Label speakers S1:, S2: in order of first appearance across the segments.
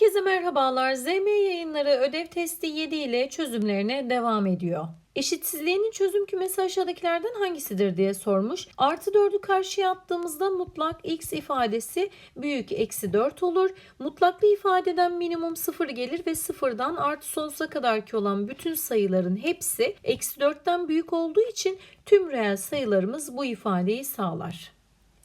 S1: Herkese merhabalar. ZM yayınları ödev testi 7 ile çözümlerine devam ediyor. Eşitsizliğinin çözüm kümesi aşağıdakilerden hangisidir diye sormuş. Artı 4'ü karşıya attığımızda mutlak x ifadesi büyük eksi 4 olur. Mutlaklı ifadeden minimum 0 gelir ve sıfırdan artı sonsuza kadarki olan bütün sayıların hepsi eksi 4'ten büyük olduğu için tüm reel sayılarımız bu ifadeyi sağlar.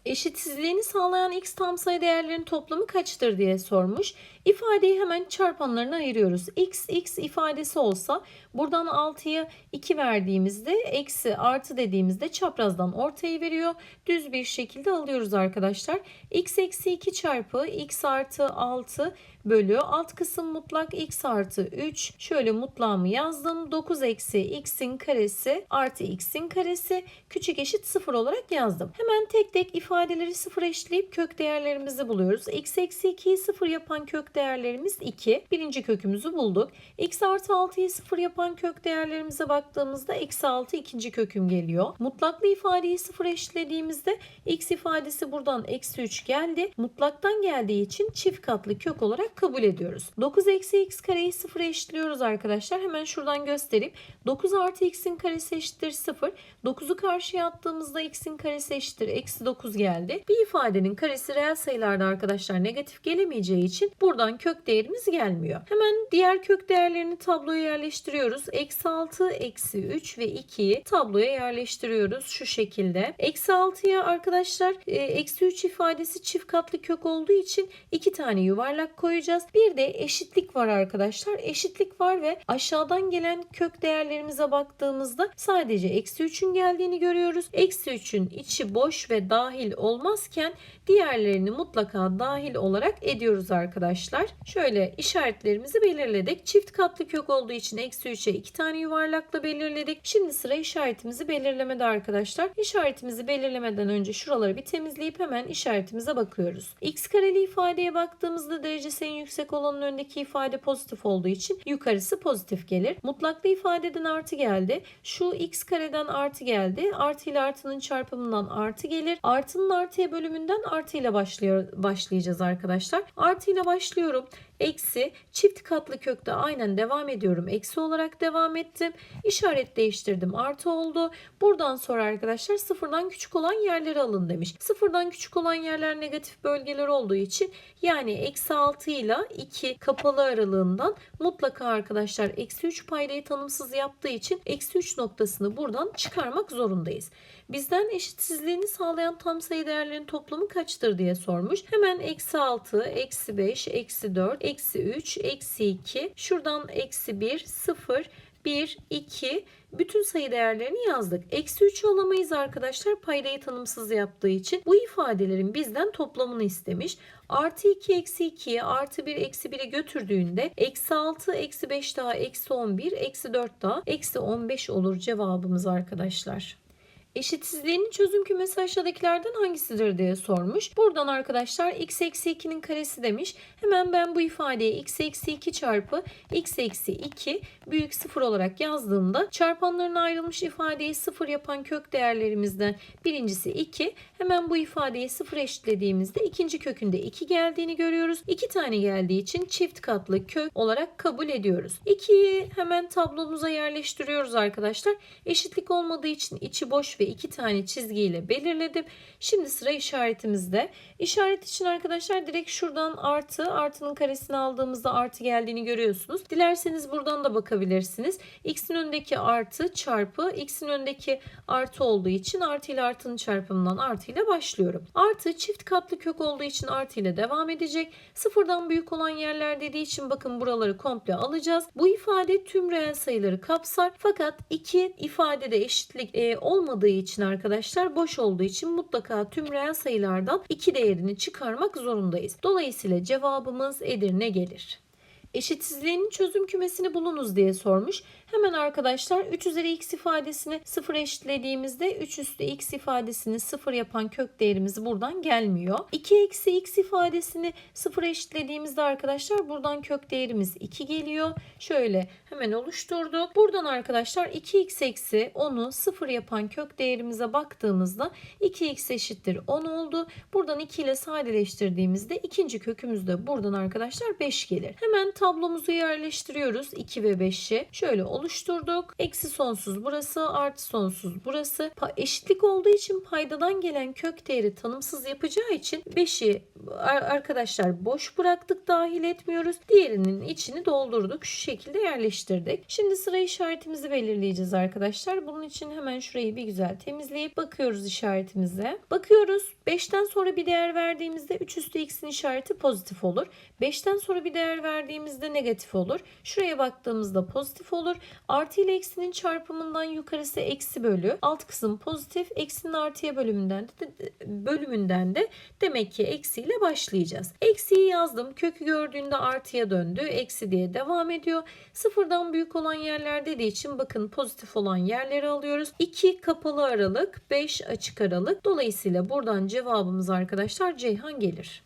S1: Eşitsizliğini sağlayan x tam sayı değerlerinin toplamı kaçtır diye sormuş. İfadeyi hemen çarpanlarına ayırıyoruz. x x ifadesi olsa buradan 6'ya 2 verdiğimizde eksi artı dediğimizde çaprazdan ortayı veriyor. Düz bir şekilde alıyoruz arkadaşlar. x eksi 2 çarpı x artı 6 bölü alt kısım mutlak x artı 3 şöyle mutlağımı yazdım 9 eksi x'in karesi artı x'in karesi küçük eşit 0 olarak yazdım. Hemen tek tek ifadeleri sıfır eşitleyip kök değerlerimizi buluyoruz. x eksi 2'yi 0 yapan kök değerlerimiz 2. Birinci kökümüzü bulduk. x artı 6'yı 0 yapan kök değerlerimize baktığımızda eksi 6 ikinci köküm geliyor. Mutlaklı ifadeyi 0 eşitlediğimizde x ifadesi buradan eksi 3 geldi. Mutlaktan geldiği için çift katlı kök olarak kabul ediyoruz. 9 eksi x kareyi 0 eşitliyoruz arkadaşlar. Hemen şuradan gösterip 9 artı x'in karesi eşittir 0. 9'u karşıya attığımızda x'in karesi eşittir eksi 9 geldi. Bir ifadenin karesi reel sayılarda arkadaşlar negatif gelemeyeceği için buradan kök değerimiz gelmiyor. Hemen diğer kök değerlerini tabloya yerleştiriyoruz. Eksi 6, eksi 3 ve 2'yi tabloya yerleştiriyoruz şu şekilde. Eksi 6'ya arkadaşlar e, eksi 3 ifadesi çift katlı kök olduğu için iki tane yuvarlak koyacağız. Bir de eşitlik var arkadaşlar. Eşitlik var ve aşağıdan gelen kök değerlerimize baktığımızda sadece eksi 3'ün geldiğini görüyoruz. Eksi 3'ün içi boş ve dahil olmazken diğerlerini mutlaka dahil olarak ediyoruz arkadaşlar. Şöyle işaretlerimizi belirledik. Çift katlı kök olduğu için eksi 3'e iki tane yuvarlakla belirledik. Şimdi sıra işaretimizi belirlemede arkadaşlar. İşaretimizi belirlemeden önce şuraları bir temizleyip hemen işaretimize bakıyoruz. X kareli ifadeye baktığımızda derecesi en yüksek olanın önündeki ifade pozitif olduğu için yukarısı pozitif gelir. Mutlaklı ifadeden artı geldi. Şu x kareden artı geldi. Artı ile artının çarpımından artı gelir. Artının artıya bölümünden artı ile başlıyor, başlayacağız arkadaşlar. Artı ile başlıyorum. Eksi çift katlı kökte aynen devam ediyorum. Eksi olarak devam ettim. İşaret değiştirdim. Artı oldu. Buradan sonra arkadaşlar sıfırdan küçük olan yerleri alın demiş. Sıfırdan küçük olan yerler negatif bölgeler olduğu için yani eksi 6 ile 2 kapalı aralığından mutlaka arkadaşlar eksi 3 paydayı tanımsız yaptığı için eksi 3 noktasını buradan çıkarmak zorundayız. Bizden eşitsizliğini sağlayan tam sayı değerlerinin toplamı kaçtır diye sormuş. Hemen eksi 6, eksi 5, eksi 4, eksi 3, eksi 2. Şuradan eksi 1, 0, 1, 2 bütün sayı değerlerini yazdık. Eksi 3 alamayız arkadaşlar paydayı tanımsız yaptığı için. Bu ifadelerin bizden toplamını istemiş. Artı 2 eksi 2'ye artı 1 eksi 1'i götürdüğünde eksi 6 eksi 5 daha eksi 11 eksi 4 daha eksi 15 olur cevabımız arkadaşlar. Eşitsizliğinin çözüm kümesi aşağıdakilerden hangisidir diye sormuş. Buradan arkadaşlar x eksi 2'nin karesi demiş. Hemen ben bu ifadeye x eksi 2 çarpı x eksi 2 büyük 0 olarak yazdığımda çarpanlarına ayrılmış ifadeyi 0 yapan kök değerlerimizden birincisi 2. Hemen bu ifadeyi 0 eşitlediğimizde ikinci kökünde 2 geldiğini görüyoruz. 2 tane geldiği için çift katlı kök olarak kabul ediyoruz. 2'yi hemen tablomuza yerleştiriyoruz arkadaşlar. Eşitlik olmadığı için içi boş ve iki tane çizgiyle belirledim. Şimdi sıra işaretimizde. İşaret için arkadaşlar direkt şuradan artı, artının karesini aldığımızda artı geldiğini görüyorsunuz. Dilerseniz buradan da bakabilirsiniz. X'in önündeki artı çarpı X'in önündeki artı olduğu için artı ile artının çarpımından artı ile başlıyorum. Artı çift katlı kök olduğu için artı ile devam edecek. Sıfırdan büyük olan yerler dediği için bakın buraları komple alacağız. Bu ifade tüm reel sayıları kapsar. Fakat iki ifadede eşitlik e, olmadığı için arkadaşlar boş olduğu için mutlaka tüm reel sayılardan iki değerini çıkarmak zorundayız. Dolayısıyla cevabımız Edirne gelir. Eşitsizliğinin çözüm kümesini bulunuz diye sormuş. Hemen arkadaşlar 3 üzeri x ifadesini 0 eşitlediğimizde 3 üstü x ifadesini 0 yapan kök değerimiz buradan gelmiyor. 2 eksi x ifadesini 0 eşitlediğimizde arkadaşlar buradan kök değerimiz 2 geliyor. Şöyle hemen oluşturduk. Buradan arkadaşlar 2x eksi 10'u 0 yapan kök değerimize baktığımızda 2x eşittir 10 oldu. Buradan 2 ile sadeleştirdiğimizde ikinci kökümüz de buradan arkadaşlar 5 gelir. Hemen tablomuzu yerleştiriyoruz. 2 ve 5'i şöyle oluşturduk. Eksi sonsuz burası artı sonsuz burası. Pa- eşitlik olduğu için paydadan gelen kök değeri tanımsız yapacağı için 5'i ar- arkadaşlar boş bıraktık dahil etmiyoruz. Diğerinin içini doldurduk. Şu şekilde yerleştirdik. Şimdi sıra işaretimizi belirleyeceğiz arkadaşlar. Bunun için hemen şurayı bir güzel temizleyip bakıyoruz işaretimize. Bakıyoruz 5'ten sonra bir değer verdiğimizde 3 üstü x'in işareti pozitif olur. 5'ten sonra bir değer verdiğimizde negatif olur. Şuraya baktığımızda pozitif olur. Artı ile eksinin çarpımından yukarısı eksi bölü. Alt kısım pozitif. Eksinin artıya bölümünden de, bölümünden de demek ki eksiyle başlayacağız. Eksiyi yazdım. Kökü gördüğünde artıya döndü. Eksi diye devam ediyor. Sıfırdan büyük olan yerler dediği için bakın pozitif olan yerleri alıyoruz. 2 kapalı aralık, 5 açık aralık. Dolayısıyla buradan cevabımız arkadaşlar Ceyhan gelir.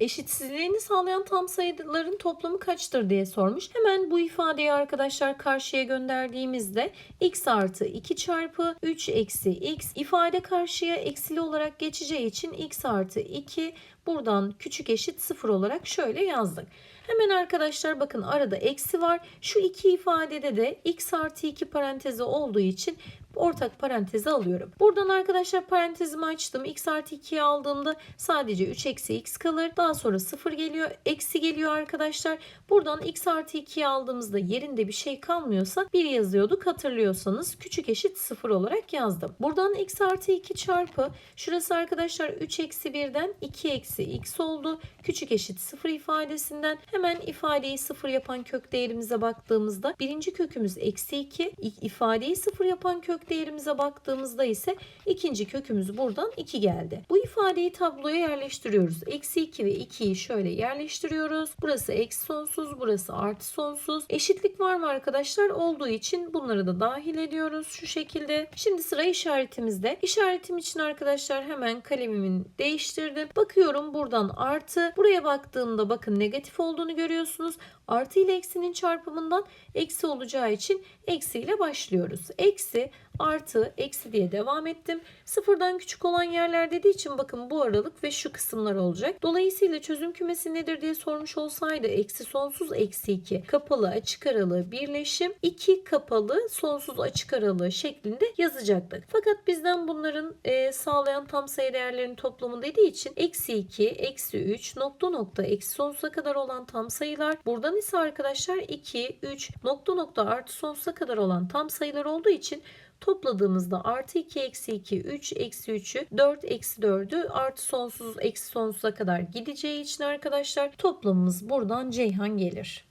S1: Eşitsizliğini sağlayan tam sayıların toplamı kaçtır diye sormuş. Hemen bu ifadeyi arkadaşlar karşıya gönderdiğimizde x artı 2 çarpı 3 eksi x ifade karşıya eksili olarak geçeceği için x artı 2 buradan küçük eşit 0 olarak şöyle yazdık. Hemen arkadaşlar bakın arada eksi var. Şu iki ifadede de x artı 2 parantezi olduğu için ortak parantezi alıyorum. Buradan arkadaşlar parantezimi açtım. x artı 2'yi aldığımda sadece 3 eksi x kalır. Daha sonra 0 geliyor. Eksi geliyor arkadaşlar. Buradan x artı 2'yi aldığımızda yerinde bir şey kalmıyorsa 1 yazıyorduk hatırlıyorsanız. Küçük eşit 0 olarak yazdım. Buradan x artı 2 çarpı şurası arkadaşlar 3 eksi 1'den 2 eksi x oldu. Küçük eşit 0 ifadesinden hemen ifadeyi 0 yapan kök değerimize baktığımızda birinci kökümüz eksi 2 ifadeyi 0 yapan kök değerimize baktığımızda ise ikinci kökümüz buradan 2 geldi. Bu ifadeyi tabloya yerleştiriyoruz. Eksi 2 ve 2'yi şöyle yerleştiriyoruz. Burası eksi sonsuz, burası artı sonsuz. Eşitlik var mı arkadaşlar? Olduğu için bunları da dahil ediyoruz şu şekilde. Şimdi sıra işaretimizde. İşaretim için arkadaşlar hemen kalemimi değiştirdim. Bakıyorum buradan artı. Buraya baktığımda bakın negatif olduğunu görüyorsunuz. Artı ile eksinin çarpımından eksi olacağı için eksiyle başlıyoruz. Eksi artı eksi diye devam ettim. Sıfırdan küçük olan yerler dediği için bakın bu aralık ve şu kısımlar olacak. Dolayısıyla çözüm kümesi nedir diye sormuş olsaydı eksi sonsuz eksi 2 kapalı açık aralığı birleşim 2 kapalı sonsuz açık aralığı şeklinde yazacaktık. Fakat bizden bunların e, sağlayan tam sayı değerlerinin toplamı dediği için eksi 2 eksi 3 nokta nokta eksi sonsuza kadar olan tam sayılar. Buradan ise arkadaşlar 2 3 nokta nokta artı sonsuza kadar olan tam sayılar olduğu için topladığımızda artı 2 eksi 2 3 eksi 3'ü 4 eksi 4'ü artı sonsuz eksi sonsuza kadar gideceği için arkadaşlar toplamımız buradan Ceyhan gelir.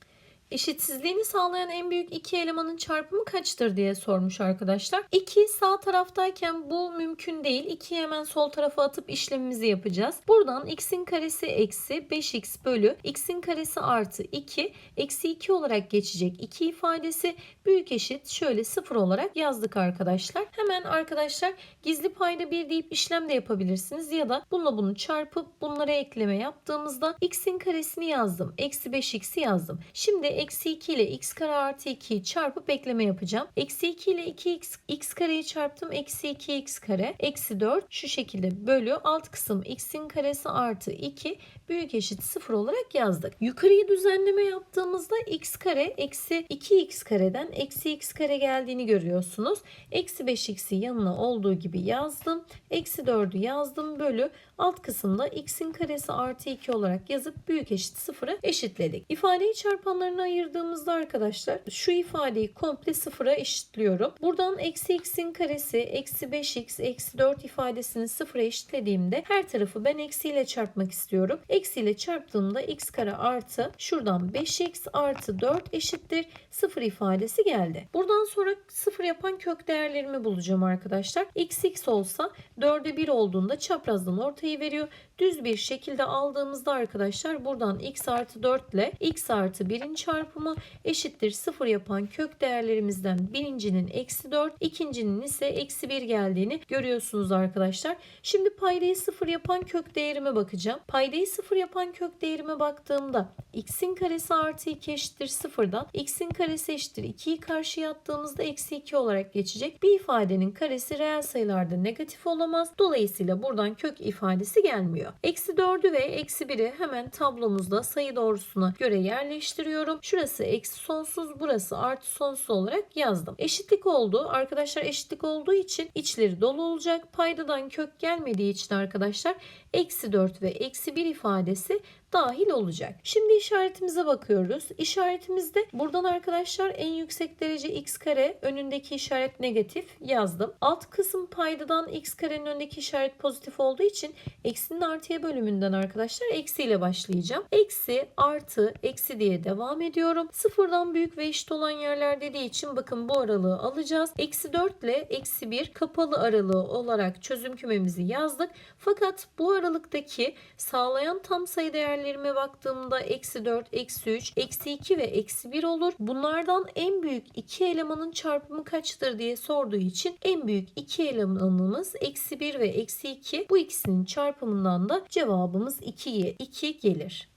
S1: Eşitsizliğini sağlayan en büyük iki elemanın çarpımı kaçtır diye sormuş arkadaşlar. 2 sağ taraftayken bu mümkün değil. 2'yi hemen sol tarafa atıp işlemimizi yapacağız. Buradan x'in karesi eksi 5x bölü x'in karesi artı 2 eksi 2 olarak geçecek 2 ifadesi büyük eşit şöyle 0 olarak yazdık arkadaşlar. Hemen arkadaşlar gizli payda 1 deyip işlem de yapabilirsiniz ya da bununla bunu çarpıp bunlara ekleme yaptığımızda x'in karesini yazdım. Eksi 5x'i yazdım. Şimdi eksi 2 ile x kare artı 2'yi çarpıp ekleme yapacağım. Eksi 2 ile 2x x kareyi çarptım. Eksi 2x kare. Eksi 4 şu şekilde bölü alt kısım x'in karesi artı 2 büyük eşit 0 olarak yazdık. Yukarıyı düzenleme yaptığımızda x kare eksi 2x kareden eksi x kare geldiğini görüyorsunuz. Eksi 5x'i yanına olduğu gibi yazdım. Eksi 4'ü yazdım bölü alt kısımda x'in karesi artı 2 olarak yazıp büyük eşit 0'ı eşitledik. İfadeyi çarpanlarına ayırdığımızda arkadaşlar şu ifadeyi komple sıfıra eşitliyorum. Buradan eksi x'in karesi eksi 5x eksi 4 ifadesini sıfıra eşitlediğimde her tarafı ben eksiyle çarpmak istiyorum. Eksiyle çarptığımda x kare artı şuradan 5x artı 4 eşittir 0 ifadesi geldi. Buradan sonra 0 yapan kök değerlerimi bulacağım arkadaşlar. x x olsa 4'e 1 olduğunda çaprazdan ortayı veriyor. Düz bir şekilde aldığımızda arkadaşlar buradan x artı 4 ile x artı 1'in çarpımı eşittir 0 yapan kök değerlerimizden birincinin eksi 4, ikincinin ise eksi 1 geldiğini görüyorsunuz arkadaşlar. Şimdi paydayı 0 yapan kök değerime bakacağım. Paydayı 0 yapan kök değerime baktığımda x'in karesi artı 2 eşittir 0'dan x'in karesi eşittir 2'yi karşıya attığımızda eksi 2 olarak geçecek. Bir ifadenin karesi reel sayılarda negatif olamaz. Dolayısıyla buradan kök ifadesi gelmiyor. Eksi 4'ü ve eksi 1'i hemen tablomuzda sayı doğrusuna göre yerleştiriyorum. Şurası eksi sonsuz burası artı sonsuz olarak yazdım. Eşitlik oldu. Arkadaşlar eşitlik olduğu için içleri dolu olacak. Paydadan kök gelmediği için arkadaşlar eksi 4 ve eksi 1 ifadesi dahil olacak. Şimdi işaretimize bakıyoruz. İşaretimizde buradan arkadaşlar en yüksek derece x kare önündeki işaret negatif yazdım. Alt kısım paydadan x karenin önündeki işaret pozitif olduğu için eksinin artıya bölümünden arkadaşlar eksiyle başlayacağım. Eksi artı eksi diye devam ediyorum. Sıfırdan büyük ve eşit olan yerler dediği için bakın bu aralığı alacağız. Eksi 4 ile eksi 1 kapalı aralığı olarak çözüm kümemizi yazdık. Fakat bu aralıktaki sağlayan tam sayı değerlerime baktığımda eksi 4, eksi 3, eksi 2 ve eksi 1 olur. Bunlardan en büyük iki elemanın çarpımı kaçtır diye sorduğu için en büyük iki elemanımız eksi 1 ve eksi 2. Bu ikisinin çarpımından da cevabımız 2'ye 2 gelir.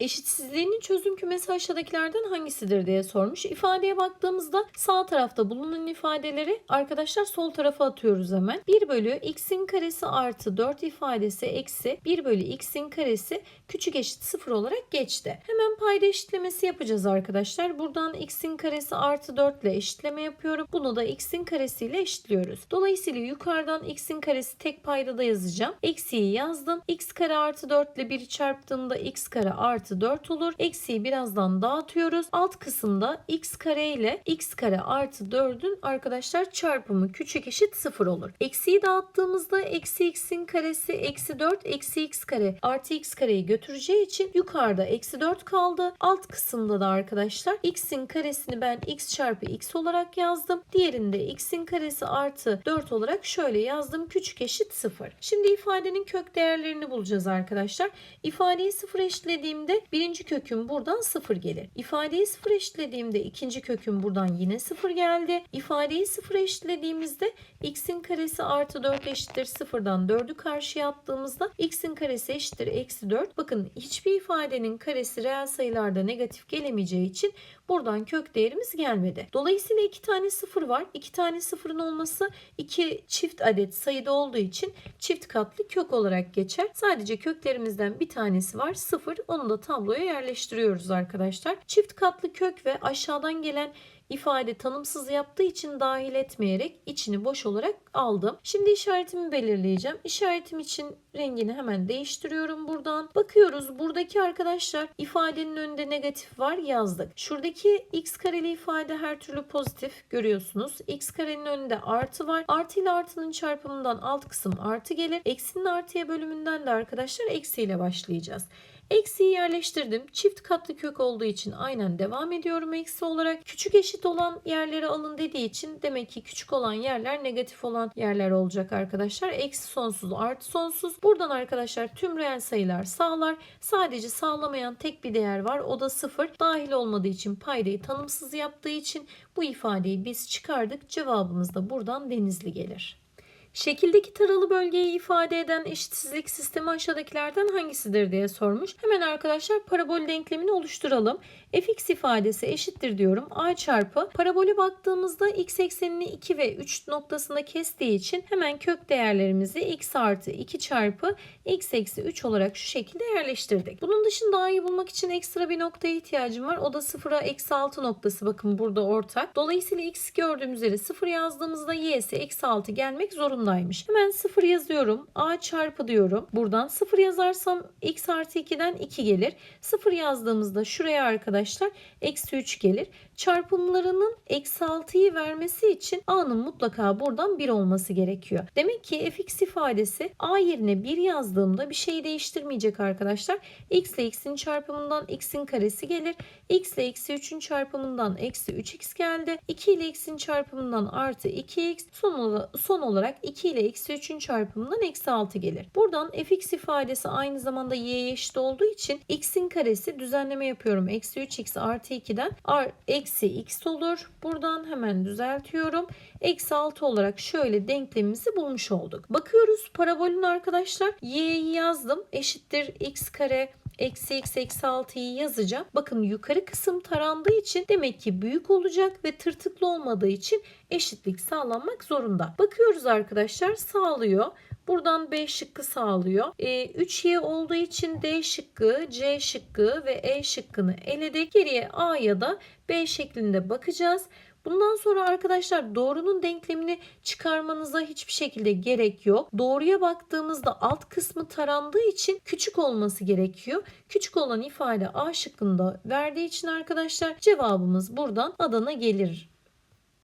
S1: Eşitsizliğinin çözüm kümesi aşağıdakilerden hangisidir diye sormuş. İfadeye baktığımızda sağ tarafta bulunan ifadeleri arkadaşlar sol tarafa atıyoruz hemen. 1 bölü x'in karesi artı 4 ifadesi eksi 1 bölü x'in karesi küçük eşit 0 olarak geçti. Hemen payda eşitlemesi yapacağız arkadaşlar. Buradan x'in karesi artı 4 ile eşitleme yapıyorum. Bunu da x'in karesiyle eşitliyoruz. Dolayısıyla yukarıdan x'in karesi tek paydada yazacağım. Eksiyi yazdım. x kare artı 4 ile 1'i çarptığımda x kare artı 4 olur. Eksiyi birazdan dağıtıyoruz. Alt kısımda x kare ile x kare artı 4'ün arkadaşlar çarpımı küçük eşit 0 olur. Eksiyi dağıttığımızda eksi x'in karesi eksi 4 eksi x kare artı x kareyi götüreceği için yukarıda eksi 4 kaldı. Alt kısımda da arkadaşlar x'in karesini ben x çarpı x olarak yazdım. Diğerinde x'in karesi artı 4 olarak şöyle yazdım. Küçük eşit 0. Şimdi ifadenin kök değerlerini bulacağız arkadaşlar. İfadeyi 0 eşitlediğimde birinci köküm buradan 0 gelir. İfadeyi 0 eşitlediğimde ikinci köküm buradan yine 0 geldi. İfadeyi 0 eşitlediğimizde x'in karesi artı 4 eşittir 0'dan 4'ü karşıya attığımızda x'in karesi eşittir eksi 4. Bakın hiçbir ifadenin karesi reel sayılarda negatif gelemeyeceği için buradan kök değerimiz gelmedi. Dolayısıyla iki tane sıfır var. İki tane sıfırın olması iki çift adet sayıda olduğu için çift katlı kök olarak geçer. Sadece köklerimizden bir tanesi var. Sıfır. Onu da tabloya yerleştiriyoruz arkadaşlar. Çift katlı kök ve aşağıdan gelen ifade tanımsız yaptığı için dahil etmeyerek içini boş olarak aldım. Şimdi işaretimi belirleyeceğim. İşaretim için rengini hemen değiştiriyorum buradan. Bakıyoruz buradaki arkadaşlar ifadenin önünde negatif var yazdık. Şuradaki x kareli ifade her türlü pozitif görüyorsunuz. x karenin önünde artı var. Artı ile artının çarpımından alt kısım artı gelir. Eksinin artıya bölümünden de arkadaşlar eksiyle başlayacağız. Eksiyi yerleştirdim. Çift katlı kök olduğu için aynen devam ediyorum eksi olarak. Küçük eşit olan yerleri alın dediği için demek ki küçük olan yerler negatif olan yerler olacak arkadaşlar. Eksi sonsuz artı sonsuz. Buradan arkadaşlar tüm reel sayılar sağlar. Sadece sağlamayan tek bir değer var. O da sıfır. Dahil olmadığı için paydayı tanımsız yaptığı için bu ifadeyi biz çıkardık. Cevabımız da buradan denizli gelir. Şekildeki taralı bölgeyi ifade eden eşitsizlik sistemi aşağıdakilerden hangisidir diye sormuş. Hemen arkadaşlar parabol denklemini oluşturalım. fx ifadesi eşittir diyorum. a çarpı parabole baktığımızda x eksenini 2 ve 3 noktasında kestiği için hemen kök değerlerimizi x artı 2 çarpı x eksi 3 olarak şu şekilde yerleştirdik. Bunun dışında a'yı bulmak için ekstra bir noktaya ihtiyacım var. O da 0'a eksi 6 noktası bakın burada ortak. Dolayısıyla x gördüğümüz üzere 0 yazdığımızda y'si eksi 6 gelmek zorundaymış. Hemen 0 yazıyorum. a çarpı diyorum. Buradan 0 yazarsam x artı 2'den 2 gelir. 0 yazdığımızda şuraya arkadaşlar eksi 3 gelir. Çarpımlarının eksi 6'yı vermesi için a'nın mutlaka buradan 1 olması gerekiyor. Demek ki fx ifadesi a yerine 1 yazdığımda bir şeyi değiştirmeyecek arkadaşlar. x ile x'in çarpımından x'in karesi gelir. x ile eksi 3'ün çarpımından eksi 3x geldi. 2 ile x'in çarpımından artı 2x son, son olarak 2 ile eksi 3'ün çarpımından eksi 6 gelir. Buradan fx ifadesi aynı zamanda y'ye eşit olduğu için x'in karesi düzenleme yapıyorum. Eksi 3x artı 2'den r eksi x olur. Buradan hemen düzeltiyorum. Eksi 6 olarak şöyle denklemimizi bulmuş olduk. Bakıyoruz parabolün arkadaşlar y'yi yazdım. Eşittir x kare eksi x eksi 6'yı yazacağım. Bakın yukarı kısım tarandığı için demek ki büyük olacak ve tırtıklı olmadığı için eşitlik sağlanmak zorunda. Bakıyoruz arkadaşlar sağlıyor. Buradan B şıkkı sağlıyor. E, 3Y olduğu için D şıkkı, C şıkkı ve E şıkkını eledik. Geriye A ya da B şeklinde bakacağız. Bundan sonra arkadaşlar doğrunun denklemini çıkarmanıza hiçbir şekilde gerek yok. Doğruya baktığımızda alt kısmı tarandığı için küçük olması gerekiyor. Küçük olan ifade A şıkkında verdiği için arkadaşlar cevabımız buradan Adana gelir.